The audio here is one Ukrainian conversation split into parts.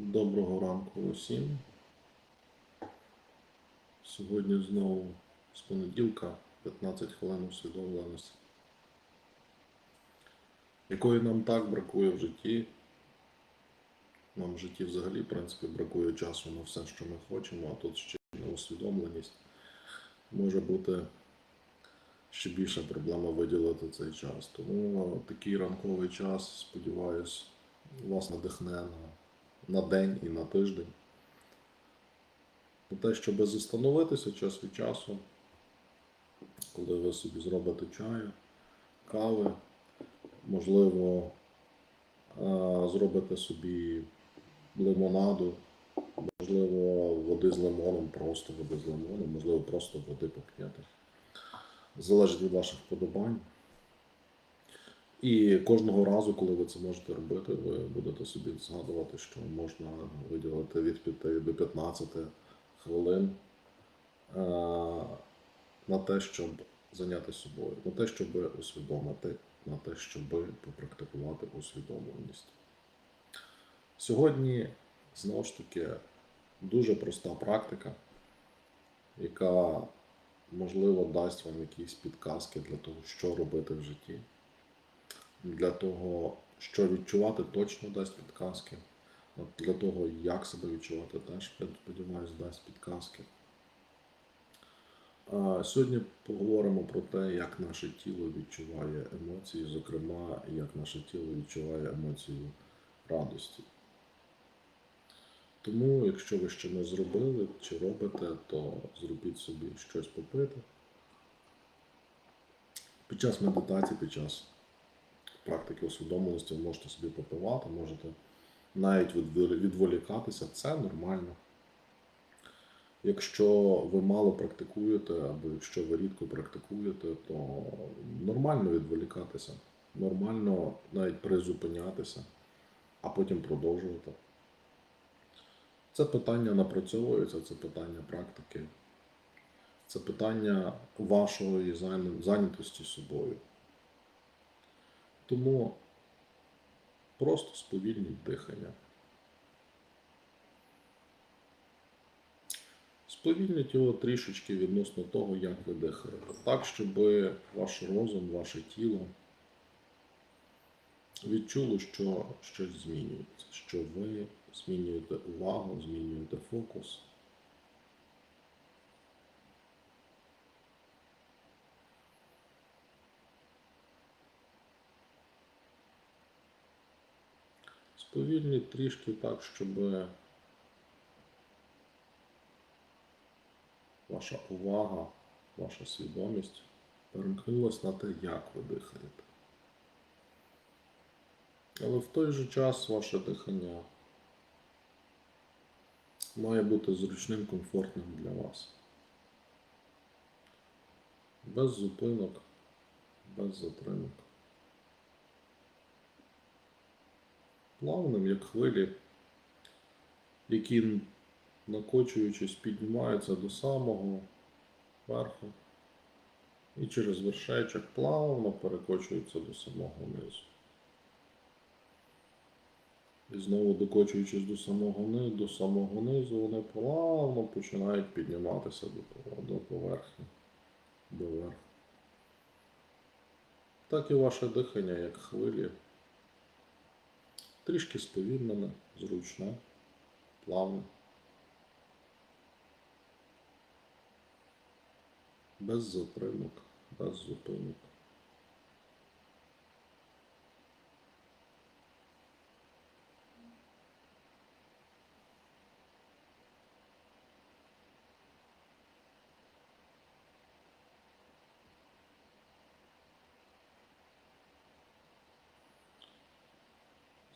Доброго ранку усім. Сьогодні знову з понеділка 15 хвилин усвідомленості, якої нам так бракує в житті. Нам в житті взагалі, в принципі, бракує часу на все, що ми хочемо, а тут ще на усвідомленість може бути ще більша проблема виділити цей час. Тому такий ранковий час, сподіваюсь, вас надихне на на день і на тиждень. На те, щоб застановитися час від часу, коли ви собі зробите чаю, кави, можливо, зробите собі лимонаду, можливо, води з лимоном, просто води з лимоном, можливо, просто води поп'єте. Залежить від ваших вподобань. І кожного разу, коли ви це можете робити, ви будете собі згадувати, що можна виділити від 5 до 15 хвилин е, на те, щоб зайнятися собою, на те, щоб усвідомити, на те, щоб попрактикувати усвідомленість. Сьогодні, знову ж таки, дуже проста практика, яка, можливо, дасть вам якісь підказки для того, що робити в житті для того, що відчувати, точно дасть підказки. От Для того, як себе відчувати, теж сподіваюся, дасть підказки. Сьогодні поговоримо про те, як наше тіло відчуває емоції, зокрема, як наше тіло відчуває емоцію радості. Тому, якщо ви ще не зробили чи робите, то зробіть собі щось попити. Під час медитації, під час практики усвідомленості ви можете собі попивати, можете навіть відволікатися, це нормально. Якщо ви мало практикуєте, або якщо ви рідко практикуєте, то нормально відволікатися, нормально навіть призупинятися, а потім продовжувати. Це питання напрацьовується, це питання практики, це питання вашої зайнятості собою. Тому просто сповільніть дихання. Сповільніть його трішечки відносно того, як ви дихаєте. Так, щоб ваш розум, ваше тіло відчуло, що щось змінюється, що ви змінюєте увагу, змінюєте фокус. Сповільніть трішки так, щоб ваша увага, ваша свідомість перемкнулася на те, як ви дихаєте. Але в той же час ваше дихання має бути зручним, комфортним для вас. Без зупинок, без затримок. Плавним, як хвилі, які, накочуючись, піднімаються до самого верху і через вершечок плавно перекочуються до самого низу. І знову докочуючись до самого низу, до самого низу, вони плавно починають підніматися до, до поверхні, до верху. Так і ваше дихання, як хвилі, трішки сповільнена, зручна, плавна. Без затримок, без зупинок.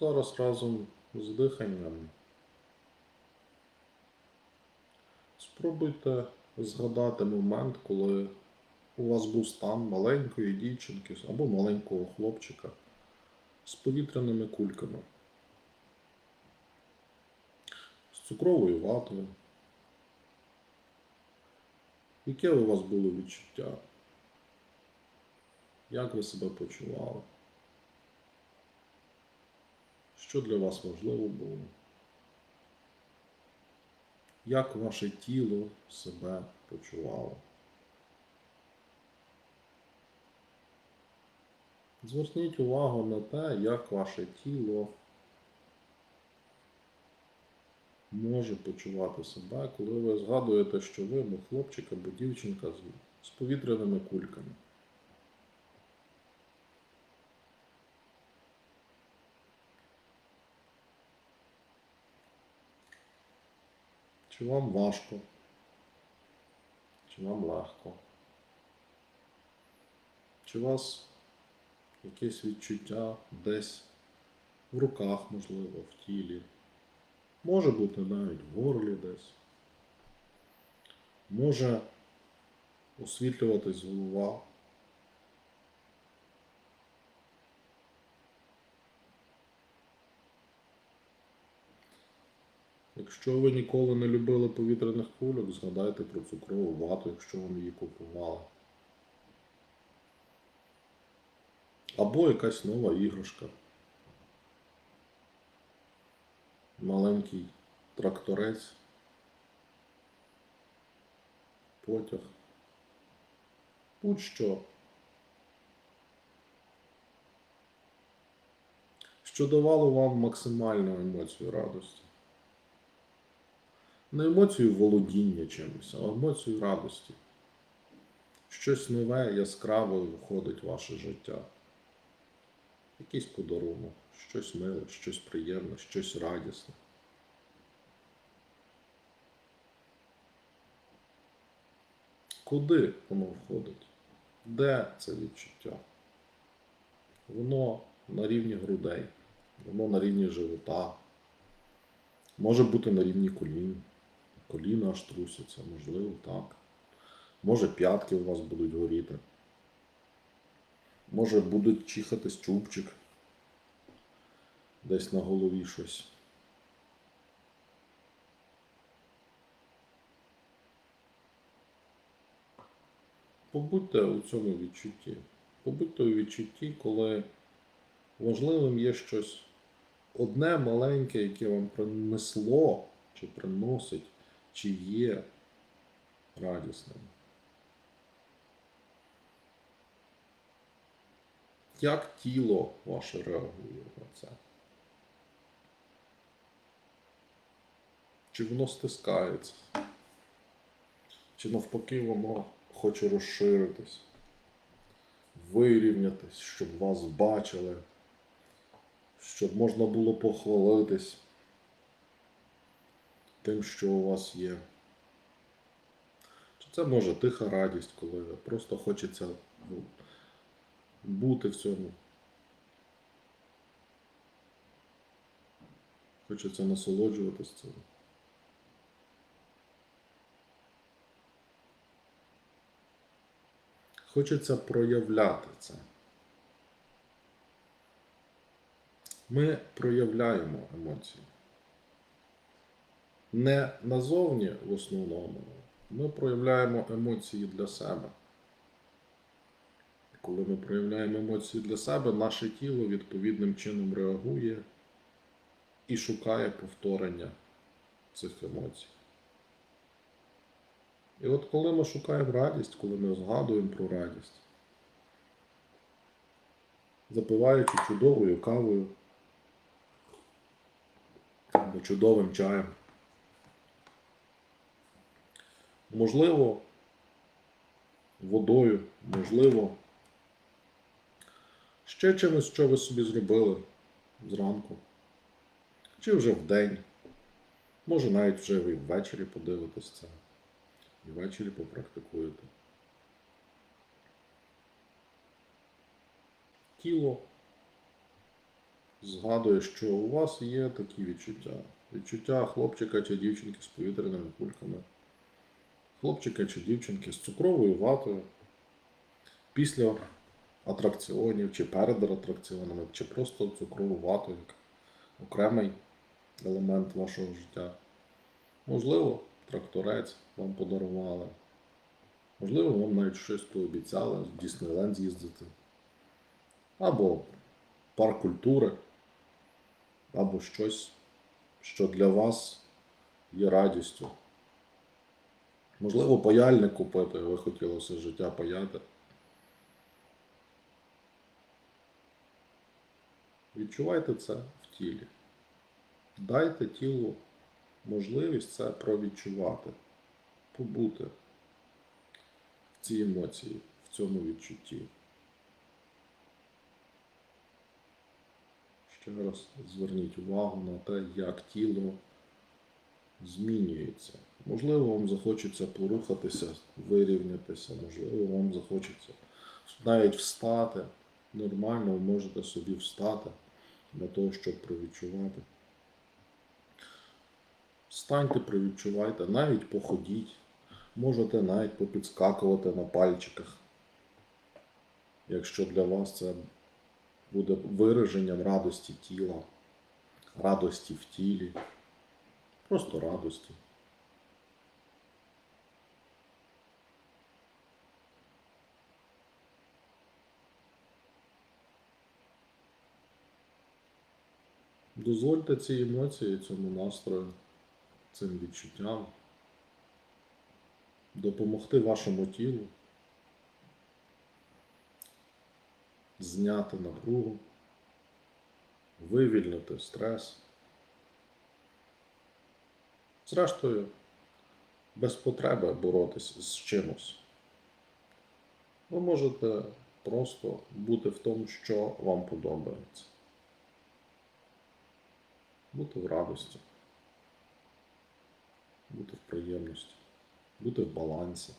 Зараз разом з диханням спробуйте згадати момент, коли у вас був стан маленької дівчинки або маленького хлопчика з повітряними кульками, з цукровою ватою. Яке у вас було відчуття? Як ви себе почували? Що для вас важливо було? як ваше тіло себе почувало. Зверніть увагу на те, як ваше тіло може почувати себе, коли ви згадуєте, що ви ну, хлопчик або дівчинка з повітряними кульками. Чи вам важко? Чи вам легко? Чи у вас якесь відчуття десь в руках, можливо, в тілі? Може бути навіть в горлі десь. Може освітлюватись голова. Якщо ви ніколи не любили повітряних кульок, згадайте про цукрову вату, якщо вам її купували. Або якась нова іграшка. Маленький тракторець. Потяг. Будь-що. Що давало вам максимальну емоцію радості. Не емоцію володіння чимось, а емоцію радості. Щось нове, яскраве входить в ваше життя. Якийсь подарунок, щось миле, щось приємне, щось радісне. Куди воно входить? Де це відчуття? Воно на рівні грудей, воно на рівні живота, може бути на рівні колін. Коліна аж трусяться, можливо, так. Може п'ятки у вас будуть горіти. Може будуть чихатись чубчик. Десь на голові щось. Побудьте у цьому відчутті. Побудьте у відчутті, коли важливим є щось одне маленьке, яке вам принесло чи приносить, чи є радісним. Як тіло ваше реагує на це? Чи воно стискається? Чи навпаки воно хоче розширитись, вирівнятись, щоб вас бачили, щоб можна було похвалитись тим, що у вас є? Чи це може тиха радість, коли просто хочеться ну, бути в цьому? Хочеться насолоджуватись цим. Хочеться проявляти це. Ми проявляємо емоції. Не назовні в основному. Ми проявляємо емоції для себе. Коли ми проявляємо емоції для себе, наше тіло відповідним чином реагує і шукає повторення цих емоцій. І от коли ми шукаємо радість, коли ми згадуємо про радість, запиваючи чудовою кавою або чудовим чаєм, можливо, водою, можливо, ще чимось, що ви собі зробили зранку, чи вже вдень, може навіть вже ви ввечері подивитесь це і ввечері попрактикуєте. Тіло згадує, що у вас є такі відчуття. Відчуття хлопчика чи дівчинки з повітряними кульками, хлопчика чи дівчинки з цукровою ватою, після атракціонів чи перед атракціонами, чи просто цукрову вату як окремий елемент вашого життя. Можливо, тракторець вам подарували. Можливо, вам навіть щось пообіцяли в Діснейленд з'їздити. Або парк культури, або щось, що для вас є радістю, Можливо, паяльник купити, ви хотіли все життя паяти. Відчувайте це в тілі. Дайте тілу можливість це провідчувати, побути в цій емоції, в цьому відчутті. Ще раз зверніть увагу на те, як тіло змінюється. Можливо, вам захочеться порухатися, вирівнятися, можливо, вам захочеться навіть встати. Нормально ви можете собі встати для того, щоб провідчувати. Встаньте, провідчувайте, навіть походіть. Можете навіть попідскакувати на пальчиках. Якщо для вас це буде вираженням радості тіла, радості в тілі, просто радості. Дозвольте цій емоції, цьому настрою, цим відчуттям допомогти вашому тілу зняти напругу, вивільнити стрес. Зрештою, без потреби боротися з чимось. Ви можете просто бути в тому, що вам подобається. Бути в радості, бути в приємності, бути в балансі.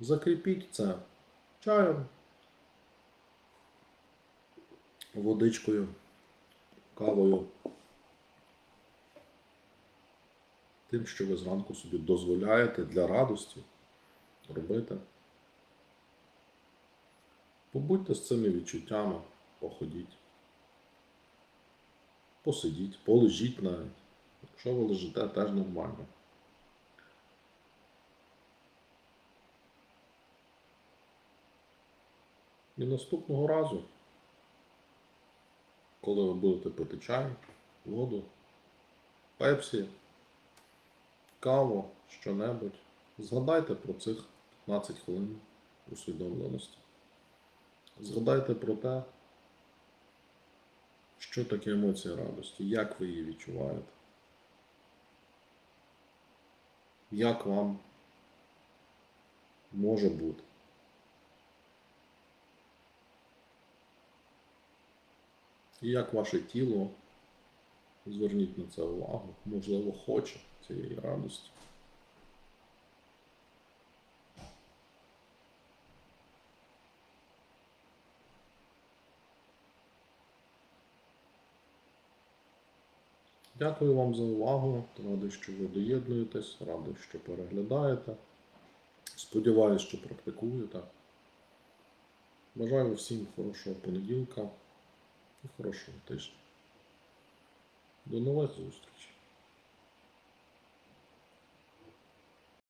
Закріпіть це чаєм, водичкою, кавою. Тим, що ви зранку собі дозволяєте для радості робити. Побудьте з цими відчуттями, походіть, посидіть, полежіть навіть. Якщо ви лежите, теж нормально. І наступного разу, коли ви будете пити чай, воду, пепсі, каву, що-небудь, згадайте про цих 15 хвилин усвідомленості. Згадайте про те, що таке емоція радості, як ви її відчуваєте. Як вам може бути. І як ваше тіло, зверніть на це увагу, можливо, хоче цієї радості. Дякую вам за увагу. Радий, що ви доєднуєтесь, радий, що переглядаєте. Сподіваюсь, що практикуєте. Бажаю всім хорошого понеділка і хорошого тижня. До нових зустрічей!